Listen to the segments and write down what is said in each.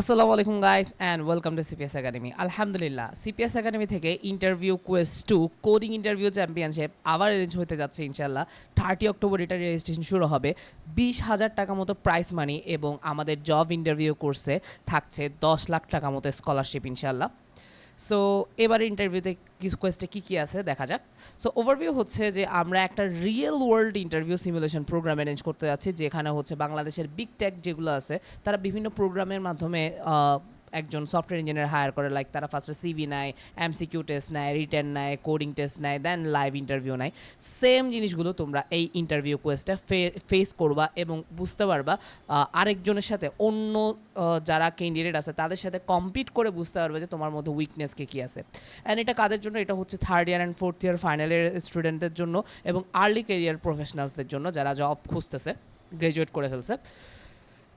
আসসালামু আলাইকুম guys and welcome to CPS academy আলহামদুলিল্লাহ সিপিএস একাডেমি থেকে interview quest to coding interview championship আবার অ্যারেঞ্জ হতে যাচ্ছে ইনশাল্লাহ থার্টি অক্টোবর এটা রেজিস্ট্রেশন শুরু হবে। বিশ হাজার টাকা মতো প্রাইস মানি এবং আমাদের জব ইন্টারভিউ কোর্সে থাকছে দশ লাখ টাকা মতো স্কলারশিপ ইনশাল্লাহ সো এবার ইন্টারভিউতে কিছু কোয়েস্টে কী কী আছে দেখা যাক। সো ওভারভিউ হচ্ছে যে আমরা একটা real world interview simulation program arrange করতে যাচ্ছি, যেখানে হচ্ছে বাংলাদেশের বিগ ট্যাক যেগুলো আছে, তারা বিভিন্ন প্রোগ্রামের মাধ্যমে একজন সফটওয়্যার ইঞ্জিনিয়ার হায়ার করে লাইক তারা ফার্স্টে সিভি নেয় এমসিকিউ টেস্ট নেয় রিটার্ন নেয় কোডিং টেস্ট নেয় দেন লাইভ ইন্টারভিউ নেয়। সেম জিনিসগুলো তোমরা এই ইন্টারভিউ কোয়েস্টে ফেস করবা এবং বুঝতে পারবা আরেকজনের সাথে অন্য যারা ক্যান্ডিডেট আছে, তাদের সাথে কম্পিট করে বুঝতে পারবে যে তোমার মধ্যে উইকনেস কে কী আছে। অ্যান্ড এটা কাদের জন্য? এটা হচ্ছে third year and fourth year ফাইনালের স্টুডেন্টদের জন্য এবং আর্লি ক্যারিয়ার প্রফেশনালসদের জন্য, যারা জব খুঁজতেছে গ্রাজুয়েট করে ফেলছে।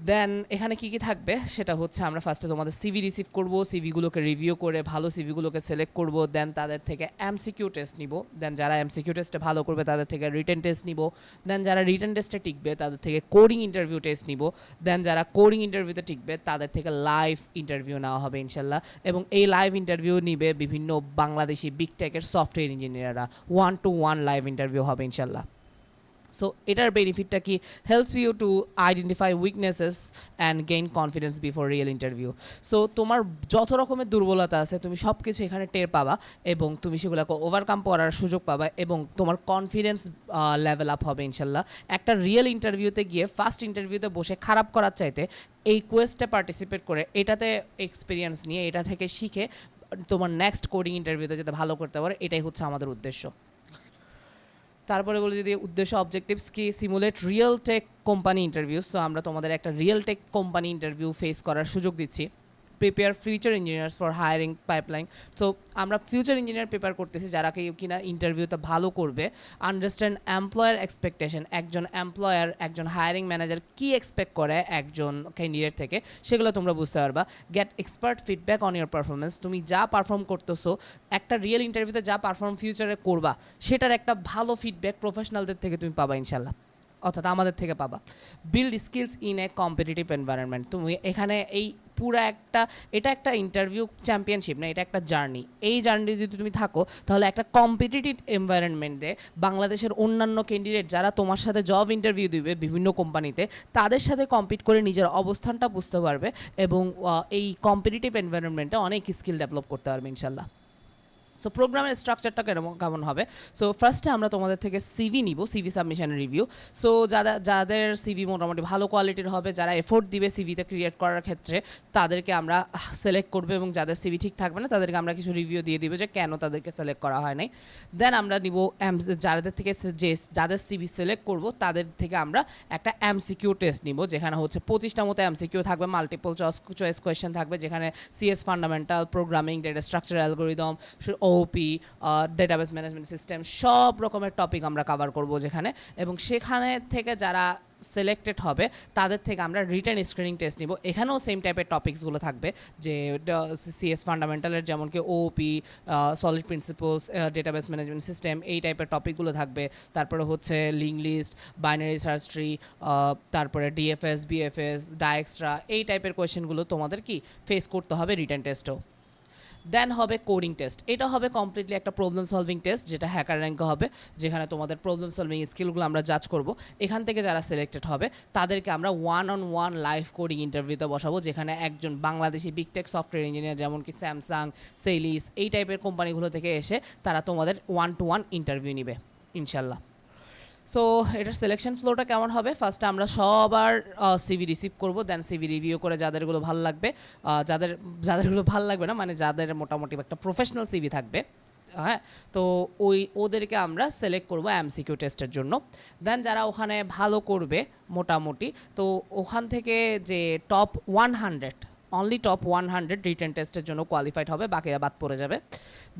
দেন এখানে কি কি থাকবে? সেটা হচ্ছে আমরা ফার্স্টে তোমাদের সিভি রিসিভ করব সিভিগুলোকে রিভিউ করে ভালো সিভিগুলোকে সিলেক্ট করব দেন তাদের থেকে এমসিকিউ টেস্ট নিব। দেন যারা এমসিকিউ টেস্টে ভালো করবে, তাদের থেকে রিটেন টেস্ট নিব। দেন যারা রিটেন টেস্টে টিকবে, তাদের থেকে কোডিং ইন্টারভিউ টেস্ট নিব। দেন যারা কোডিং ইন্টারভিউতে টিকবে, তাদের থেকে লাইভ ইন্টারভিউ নেওয়া হবে ইনশাল্লাহ। এবং এই লাইভ ইন্টারভিউ নিবে বিভিন্ন বাংলাদেশি বিগ টেকের সফটওয়্যার ইঞ্জিনিয়াররা one to one live interview হবে ইনশাল্লাহ। সো এটার বেনিফিটটা কি? Helps you to identify weaknesses and gain confidence before real interview so তোমার যত রকমের দুর্বলতা আছে, তুমি সব কিছু এখানে টের পাবা এবং তুমি সেগুলোকে ওভারকাম করার সুযোগ পাবা এবং তোমার কনফিডেন্স লেভেল আপ হবে ইনশাল্লাহ। একটা রিয়েল ইন্টারভিউতে গিয়ে ফার্স্ট ইন্টারভিউতে বসে খারাপ করার চাইতে এই কোয়েস্টে পার্টিসিপেট করে, এটাতে এক্সপিরিয়েন্স নিয়ে, এটা থেকে শিখে তোমার নেক্সট কোডিং ইন্টারভিউতে যাতে ভালো করতে পারে, এটাই হচ্ছে আমাদের উদ্দেশ্য। তারপরে বলে যদি উদ্দেশ্য অবজেক্টিভস কি? Simulate real tech company interview so আমরা তোমাদের একটা real tech company interview face করার সুযোগ দিচ্ছি। Prepare future engineers for hiring pipeline তো আমরা ফিউচার ইঞ্জিনিয়ার প্রিপেয়ার করতেছি যারা কি কিনা ইন্টারভিউতে ভালো করবে। আন্ডারস্ট্যান্ড এমপ্লয়ার এক্সপেকটেশন একজন এমপ্লয়ার একজন হায়ারিং ম্যানেজার কি এক্সপেক্ট করে একজন ক্যান্ডিডেট থেকে, সেগুলো তোমরা বুঝতে পারবা। Get expert feedback on your performance তুমি যা পারফর্ম করতেছো, একটা রিয়েল ইন্টারভিউতে যা পারফর্ম ফিউচারে করবা, সেটার একটা ভালো ফিডব্যাক প্রফেশনালদের থেকে তুমি পাবা ইনশাল্লাহ অর্থাৎ আমাদের থেকে পাবা। Build skills in a competitive environment তুমি এখানে এই পুরো একটা, এটা একটা ইন্টারভিউ চ্যাম্পিয়নশিপ না, এটা একটা জার্নি এই জার্নি যদি তুমি থাকো, তাহলে একটা কম্পিটিটিভ এনভায়রনমেন্টে বাংলাদেশের অন্যান্য ক্যান্ডিডেট যারা তোমার সাথে জব ইন্টারভিউ দিবে বিভিন্ন কোম্পানিতে তাদের সাথে কম্পিট করে নিজের অবস্থানটা বুঝতে পারবে এবং এই কম্পিটিটিভ এনভায়রনমেন্টে অনেক স্কিল ডেভেলপ করতে পারবে, ইনশাল্লাহ। সো প্রোগ্রামের স্ট্রাকচারটা কেমন কেমন হবে? সো ফার্স্টে আমরা তোমাদের থেকে সিভি নিব সিভি সাবমিশন রিভিউ সো যারা যাদের সিভি মোটামুটি ভালো কোয়ালিটির হবে, যারা এফোর্ট দিবে সিভিতে ক্রিয়েট করার ক্ষেত্রে, তাদেরকে আমরা সিলেক্ট করব এবং যাদের সিভি ঠিক থাকবে না, তাদেরকে আমরা কিছু রিভিউ দিয়ে দিব যে কেন তাদেরকে সিলেক্ট করা হয় নাই। দেন আমরা নিব এম যাদের থেকে যে যাদের সিভি সিলেক্ট করব, তাদের থেকে আমরা একটা এমসিকিউ টেস্ট নিব, যেখানে হচ্ছে পঁচিশটা মতো এমসিকিউ থাকবে মাল্টিপল চয়েস কোয়েশ্চেন থাকবে, যেখানে CS fundamental programming data structure algorithm OOP database management system সব রকমের টপিক আমরা কভার করব যেখানে। এবং সেখানে থেকে যারা সিলেক্টেড হবে, তাদের থেকে আমরা রিটার্ন স্ক্রিনিং টেস্ট নিব। এখানেও সেম টাইপের টপিকসগুলো থাকবে, যে সিএস ফান্ডামেন্টালের যেমন কি OOP solid principles database management system এই টাইপের টপিকগুলো থাকবে। তারপরে হচ্ছে linked list binary search tree তারপরে ডিএফএস বিএফএস ডায়েক্সট্রা এই টাইপের কোয়েশ্চেনগুলো তোমাদের কি ফেস করতে হবে রিটার্ন টেস্টেও দেন হবে কোডিং টেস্ট এটা হবে কমপ্লিটলি একটা প্রবলেম সলভিং টেস্ট যেটা হ্যাকার র্যাঙ্কে হবে, যেখানে তোমাদের প্রবলেম সলভিং স্কিলগুলো আমরা জাজ করব। এখান থেকে যারা সিলেক্টেড হবে, তাদেরকে আমরা one on one live coding ইন্টারভিউতে বসাবো, যেখানে একজন বাংলাদেশি বিগটেক সফটওয়্যার ইঞ্জিনিয়ার যেমন কি স্যামসাং সেলিস এই টাইপের কোম্পানিগুলো থেকে এসে তারা তোমাদের ওয়ান টু ওয়ান ইন্টারভিউ নেবে, ইনশাল্লাহ। সো এটার সিলেকশন ফ্লোটা কেমন হবে? ফার্স্টে আমরা সবার সিভি রিসিভ করব দেন সিভি রিভিউ করে যাদেরগুলো ভালো লাগবে। যাদের, যাদেরগুলো ভালো লাগবে না মানে যাদের মোটামুটি একটা প্রফেশনাল সিভি থাকবে হ্যাঁ? তো ওই, ওদেরকে আমরা সিলেক্ট করব এমসিকিউ টেস্টের জন্য। দেন যারা ওখানে ভালো করবে, মোটামুটি, তো ওখান থেকে যে top one hundred only top one hundred written টেস্টের জন্য কোয়ালিফাইড হবে বাকিরা বাদ পড়ে যাবে।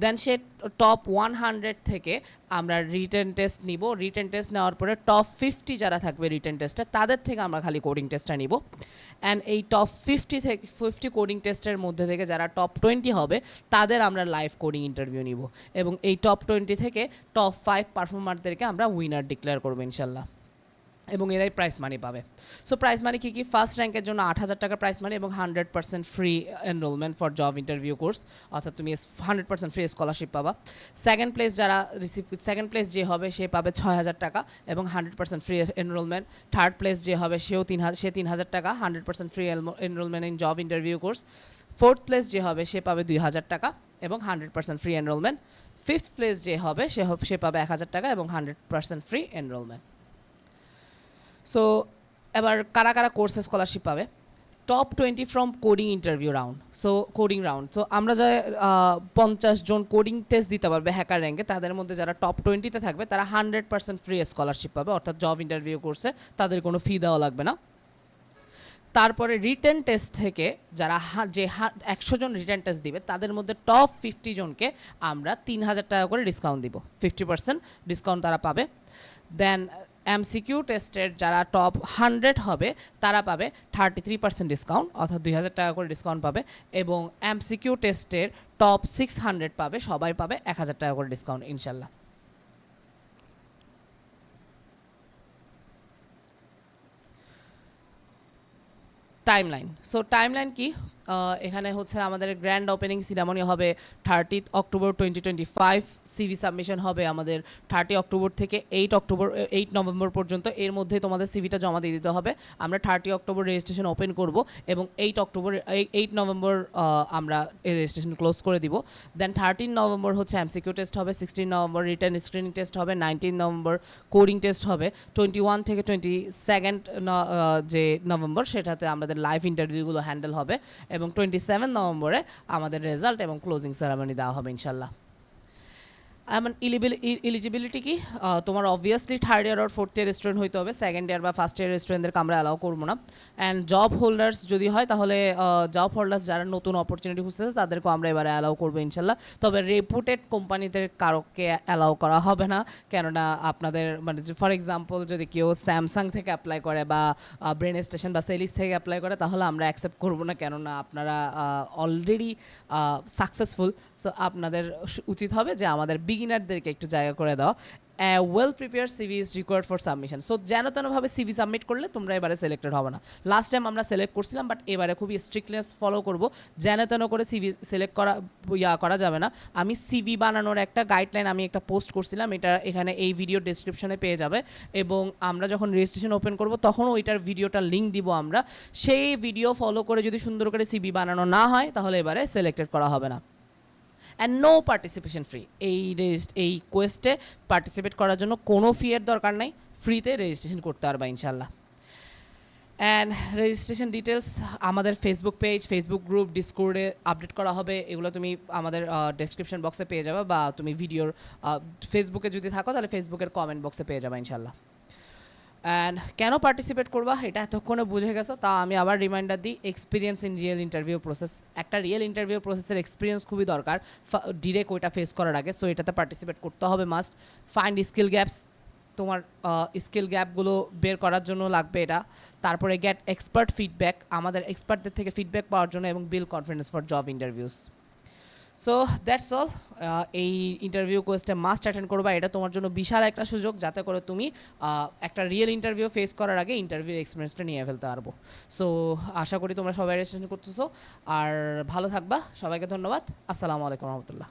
দেন সে টপ ওয়ান হান্ড্রেড থেকে আমরা রিটেন টেস্ট নিব। রিটেন টেস্ট নেওয়ার পরে টপ ফিফটি যারা থাকবে রিটেন টেস্টে তাদের থেকে আমরা খালি কোডিং টেস্টটা নিব। অ্যান্ড এই টপ ফিফটি থেকে ফিফটি কোডিং টেস্টের মধ্যে থেকে যারা টপ টোয়েন্টি হবে, তাদের আমরা লাইভ কোডিং ইন্টারভিউ নিব। এবং এই টপ টোয়েন্টি থেকে টপ ফাইভ পারফর্মারদেরকে আমরা উইনার ডিক্লেয়ার করব ইনশাল্লাহ। এবং এরাই প্রাইস মানি পাবে। সো প্রাইস মানি কী কী? ফার্স্ট র্যাঙ্কের জন্য আট হাজার টাকা প্রাইস মানি এবং hundred percent free enrolment for job interview course অর্থাৎ তুমি হান্ড্রেড পার্সেন্ট ফ্রি স্কলারশিপ পাবা। সেকেন্ড প্লেস যারা রিসিভ সেকেন্ড প্লেস যে হবে সে পাবে ছয় হাজার টাকা এবং hundred percent free enrolment third place যে হবে সেও তিন হাজার সে তিন হাজার টাকা hundred percent free enrolment in job interview course fourth place যে হবে সে পাবে দুই হাজার টাকা এবং hundred percent free enrolment fifth place যে হবে সে সে পাবে এক হাজার টাকা এবং hundred percent free enrolment so এবার কারা কারা কোর্সে স্কলারশিপ পাবে? Top twenty from coding interview round so coding round so আমরা যে পঞ্চাশ জন কোডিং টেস্ট দিতে পারবে হ্যাকার র্যাঙ্কে তাদের মধ্যে যারা টপ টোয়েন্টিতে থাকবে, তারা হান্ড্রেড পার্সেন্ট ফ্রি স্কলারশিপ পাবে। অর্থাৎ জব ইন্টারভিউ কোর্সে তাদের কোনো ফি দেওয়া লাগবে না। তারপরে রিটেন টেস্ট থেকে যারা যে একশো জন রিটেন টেস্ট দিবে, তাদের মধ্যে টপ ফিফটি জনকে আমরা তিন হাজার টাকা করে ডিসকাউন্ট দিব। ফিফটি পার্সেন্ট ডিসকাউন্ট তারা পাবে। দেন এমসিকিউ টেস্টের যারা টপ হান্ড্রেড হবে তারা পাবে থার্টি থ্রি পার্সেন্ট ডিসকাউন্ট অর্থাৎ দুই হাজার টাকা করে ডিসকাউন্ট পাবে এবং এমসিকিউ টেস্টের টপ সিক্স হান্ড্রেড পাবে সবাই পাবে এক হাজার টাকা করে ডিসকাউন্ট ইনশাল্লাহ। টাইমলাইন সো টাইমলাইন কি? আহ, এখানে হচ্ছে আমাদের গ্র্যান্ড ওপেনিং সিরামনি হবে thirty October twenty twenty five CV submission হবে আমাদের থার্টি অক্টোবর থেকে এইট অক্টোবর এইট নভেম্বর পর্যন্ত। এর মধ্যে তোমাদের সিভিটা জমা দিয়ে দিতে হবে। আমরা থার্টি অক্টোবর রেজিস্ট্রেশন ওপেন করব এবং এইট অক্টোবর এইট নভেম্বর আমরা রেজিস্ট্রেশন ক্লোজ করে দিব। দেন থার্টিন নভেম্বর হচ্ছে এমসিকিউ টেস্ট হবে sixteen November written screening test হবে নাইনটিন নভেম্বর কোডিং টেস্ট হবে। টোয়েন্টি ওয়ান থেকে টোয়েন্টি সেকেন্ড যে নভেম্বর সেটাতে আমাদের লাইভ ইন্টারভিউগুলো হ্যান্ডেল হবে। এবং টোয়েন্টি সেভেন নভেম্বরে আমাদের রেজাল্ট এবং ক্লোজিং সেরামনি দেওয়া হবে ইনশাল্লাহ এমন ইলিজিবিলিটি কি? তোমার অবভিয়াসলি থার্ড ইয়ার আর ফোর্থ ইয়ার স্টুডেন্ট হইতে হবে সেকেন্ড ইয়ার বা ফার্স্ট ইয়ার স্টুডেন্টদেরকে আমরা অ্যালাউ করব না। অ্যান্ড জব হোল্ডার্স যদি হয়, তাহলে জব হোল্ডার্স যারা নতুন অপরচুনিটি খুঁজতেছে, তাদেরকেও আমরা এবারে অ্যালাউ করব ইনশাল্লাহ। তবে রেপুটেড কোম্পানিতে কারোকে অ্যালাউ করা হবে না, কেননা আপনাদের মানে ফর এক্সাম্পল যদি কেউ স্যামসাং থেকে অ্যাপ্লাই করে বা ব্রেন স্টেশন বা সেলিস থেকে অ্যাপ্লাই করে, তাহলে আমরা অ্যাকসেপ্ট করব না, কেননা আপনারা অলরেডি সাকসেসফুল সো আপনাদের উচিত হবে যে আমাদের বিগিনারদেরকে একটু জায়গা করে দাও। Well prepare CV is required for submission so যেন তেনভাবে সিভি সাবমিট করলে তোমরা এবারে সিলেক্টেড হবে না। লাস্ট টাইম আমরা সিলেক্ট করছিলাম বাট এবারে খুবই স্ট্রিক্টনেস ফলো করব। যেন তেন করে সিভি সিলেক্ট করা, ইয়া করা যাবে না। আমি সিভি বানানোর একটা গাইডলাইন আমি একটা পোস্ট করছিলাম, এটা এখানে এই ভিডিও ডেসক্রিপশনে পেয়ে যাবে। এবং আমরা যখন রেজিস্ট্রেশন ওপেন করব তখন ওইটার ভিডিওটা লিঙ্ক দিব আমরা। সেই ভিডিও ফলো করে যদি সুন্দর করে সিভি বানানো না হয়, তাহলে এবারে সিলেক্টেড করা হবে না। অ্যান্ড নো পার্টিসিপেশন ফ্রি এই রেজিস্ট এই কোয়েস্টে পার্টিসিপেট করার জন্য কোনো ফি এর দরকার নাই। ফ্রিতে রেজিস্ট্রেশন করতে পারবা ইনশাল্লাহ অ্যান্ড রেজিস্ট্রেশন ডিটেলস আমাদের ফেসবুক পেজ ফেসবুক গ্রুপ ডিসকোর্ডে আপডেট করা হবে। এগুলো তুমি আমাদের ডেসক্রিপশন বক্সে পেয়ে যাবে বা তুমি ভিডিওর ফেসবুকে যদি থাকো তাহলে ফেসবুকের কমেন্ট বক্সে পেয়ে যাবে ইনশাল্লাহ অ্যান্ড কেন পার্টিসিপেট করবা এটা এতক্ষণে বুঝে গেছো, তা আমি আবার রিমাইন্ডার দিই experience in real interview process একটা রিয়েল ইন্টারভিউ প্রসেসের এক্সপিরিয়েন্স খুবই দরকার ডিরেক্ট ওইটা ফেস করার আগে সো এটাতে পার্টিসিপেট করতে হবে মাস্ট ফাইন্ড স্কিল গ্যাপস তোমার স্কিল গ্যাপগুলো বের করার জন্য লাগবে এটা। তারপরে গেট এক্সপার্ট ফিডব্যাক আমাদের এক্সপার্টদের থেকে ফিডব্যাক পাওয়ার জন্য এবং build confidence for job interviews so that's all এই ইন্টারভিউ কোয়েস্টে মাস্ট অ্যাটেন্ড করবা। এটা তোমার জন্য বিশাল একটা সুযোগ, যাতে করে তুমি একটা রিয়েল ইন্টারভিউ ফেস করার আগে ইন্টারভিউ এক্সপিরিয়েন্সটা নিয়ে ফেলতে পারব। সো আশা করি তোমরা সবাই রেজিস্ট্রেশন করতেছো। আর ভালো থাকবা। সবাইকে ধন্যবাদ। আসসালামু আলাইকুম রহমতুল্লাহ।